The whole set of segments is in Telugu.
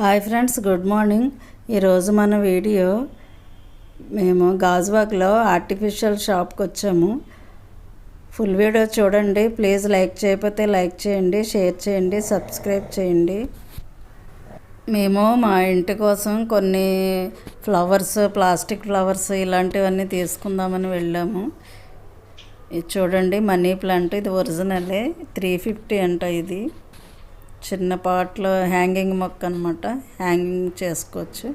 Hi friends good morning. ఈరోజు మన వీడియో మేము గాజువాక్లో ఆర్టిఫిషియల్ షాప్కి వచ్చాము. ఫుల్ వీడియో చూడండి. ప్లీజ్ లైక్ చేయకపోతే లైక్ చేయండి షేర్ చేయండి సబ్స్క్రైబ్ చేయండి. మేము మా ఇంటి కోసం కొన్ని ఫ్లవర్స్ ప్లాస్టిక్ ఫ్లవర్స్ ఇలాంటివన్నీ తీసుకుందామని వెళ్ళాము. ఇది చూడండి మనీ ప్లాంట్. ఇది ఒరిజినలే. త్రీ ఫిఫ్టీ అంట ఇది. చిన్న పాట్లో హ్యాంగింగ్ మొక్క అనమాట హ్యాంగింగ్ చేసుకోవచ్చు.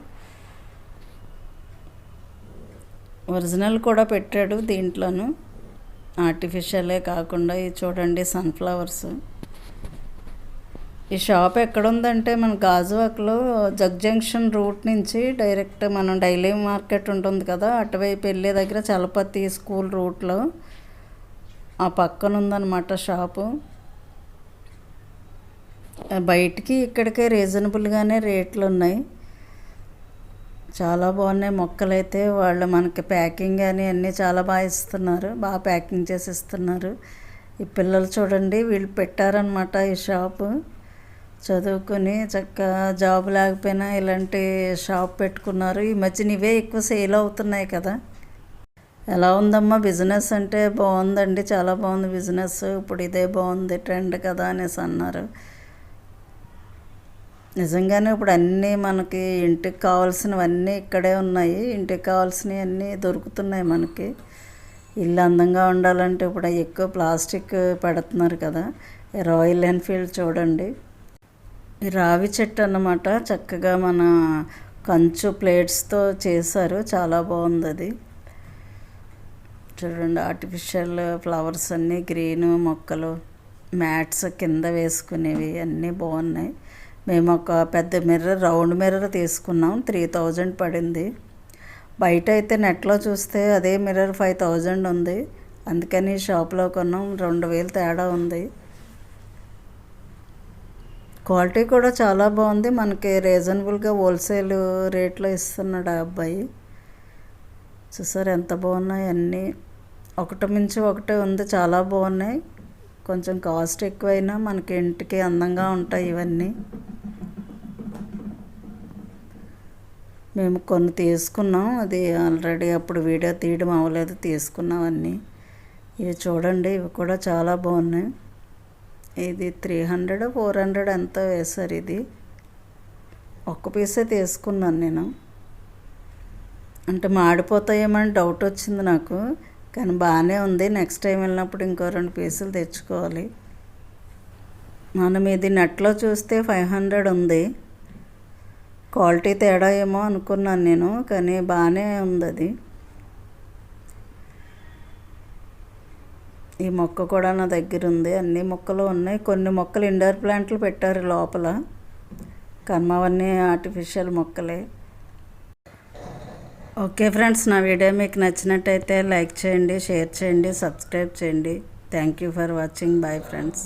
ఒరిజినల్ కూడా పెట్టాడు దీంట్లోను. ఆర్టిఫిషియలే కాకుండా ఇది చూడండి సన్ఫ్లవర్స్. ఈ షాప్ ఎక్కడ ఉందంటే మన గాజువాక్లో జగ్ జంక్షన్ రూట్ నుంచి డైరెక్ట్ మనం డైలీ మార్కెట్ ఉంటుంది కదా అటువైపు వెళ్ళే దగ్గర చలపతి స్కూల్ రూట్లో. ఆ పక్కన ఉందన్నమాట షాపు. బయటికి ఇక్కడికే రీజనబుల్గానే రేట్లు ఉన్నాయి చాలా బాగున్నాయి మొక్కలైతే. వాళ్ళు మనకి ప్యాకింగ్ అని అన్నీ చాలా బాగా ఇస్తున్నారు. బాగా ప్యాకింగ్ చేసి ఇస్తున్నారు ఈ పిల్లలు చూడండి వీళ్ళు పెట్టారనమాట ఈ షాపు. చదువుకుని చక్కగా జాబ్ లేకపోయినా ఇలాంటి షాప్ పెట్టుకున్నారు. ఈ మధ్యన ఇవే ఎక్కువ సేల్ అవుతున్నాయి కదా. ఎలా ఉందమ్మా బిజినెస్ అంటే బాగుందండి చాలా బాగుంది బిజినెస్. ఇప్పుడు ఇదే బాగుంది ట్రెండ్ కదా అనేసి అన్నారు. నిజంగానే ఇప్పుడు అన్నీ మనకి ఇంటికి కావాల్సినవన్నీ ఇక్కడే ఉన్నాయి. ఇంటికి కావాల్సినవి అన్నీ దొరుకుతున్నాయి మనకి. ఇల్లు అందంగా ఉండాలంటే ఇప్పుడు ఎక్కువ ప్లాస్టిక్ పెడుతున్నారు కదా. రాయల్ ఎన్ఫీల్డ్ చూడండి. రావి చెట్టు అన్నమాట చక్కగా మన కంచు ప్లేట్స్తో చేశారు. చాలా బాగుంది అది. చూడండి ఆర్టిఫిషియల్ ఫ్లవర్స్ అన్నీ గ్రీన్ మొక్కలు మ్యాట్స్ కింద వేసుకునేవి అన్నీ బాగున్నాయి. మేము ఒక పెద్ద మిర్రర్ రౌండ్ మిర్రర్ తీసుకున్నాం. త్రీ థౌజండ్ పడింది. బయట అయితే నెట్లో చూస్తే అదే మిర్రర్ ఫైవ్ థౌజండ్ ఉంది. అందుకని షాప్లో కొన్నాం. రెండు వేలు తేడా ఉంది. క్వాలిటీ కూడా చాలా బాగుంది. మనకి రీజనబుల్గా హోల్సేల్ రేట్లో ఇస్తున్నాడు ఆ అబ్బాయి. చూసారు ఎంత బాగున్నాయి అన్నీ. ఒకటి మించి ఒకటే ఉంది. చాలా బాగున్నాయి. కొంచెం కాస్ట్ ఎక్కువైనా మనకి ఇంటికి అందంగా ఉంటాయి ఇవన్నీ. మేము కొన్ని తీసుకున్నాం. అది ఆల్రెడీ అప్పుడు వీడియో తీయడం అవ్వలేదు. తీసుకున్నాం అన్నీ. ఇవి చూడండి ఇవి కూడా చాలా బాగున్నాయి. ఇది త్రీ హండ్రెడ్ ఫోర్ హండ్రెడ్ ఎంత వేశారు ఇది. ఒక్క పీసే తీసుకున్నాను నేను. అంటే మాడిపోతాయేమని డౌట్ వచ్చింది నాకు. కానీ బాగానే ఉంది. నెక్స్ట్ టైం వెళ్ళినప్పుడు ఇంకో రెండు పీసులు తెచ్చుకోవాలి. మనం ఇది నెట్లో చూస్తే ఫైవ్ హండ్రెడ్ ఉంది. క్వాలిటీ తేడా ఏమో అనుకున్నాను నేను కానీ బాగానే ఉంది అది ఈ మొక్క కూడా నా దగ్గర ఉంది అన్ని మొక్కలు ఉన్నాయి. కొన్ని మొక్కలు ఇండోర్ ప్లాంట్లు పెట్టారు లోపల. కర్మవన్నీ ఆర్టిఫిషియల్ మొక్కలే. ఓకే ఫ్రెండ్స్ నా వీడియో మీకు నచ్చినట్టయితే లైక్ చేయండి షేర్ చేయండి సబ్స్క్రైబ్ చేయండి. Thank you for watching. Bye friends.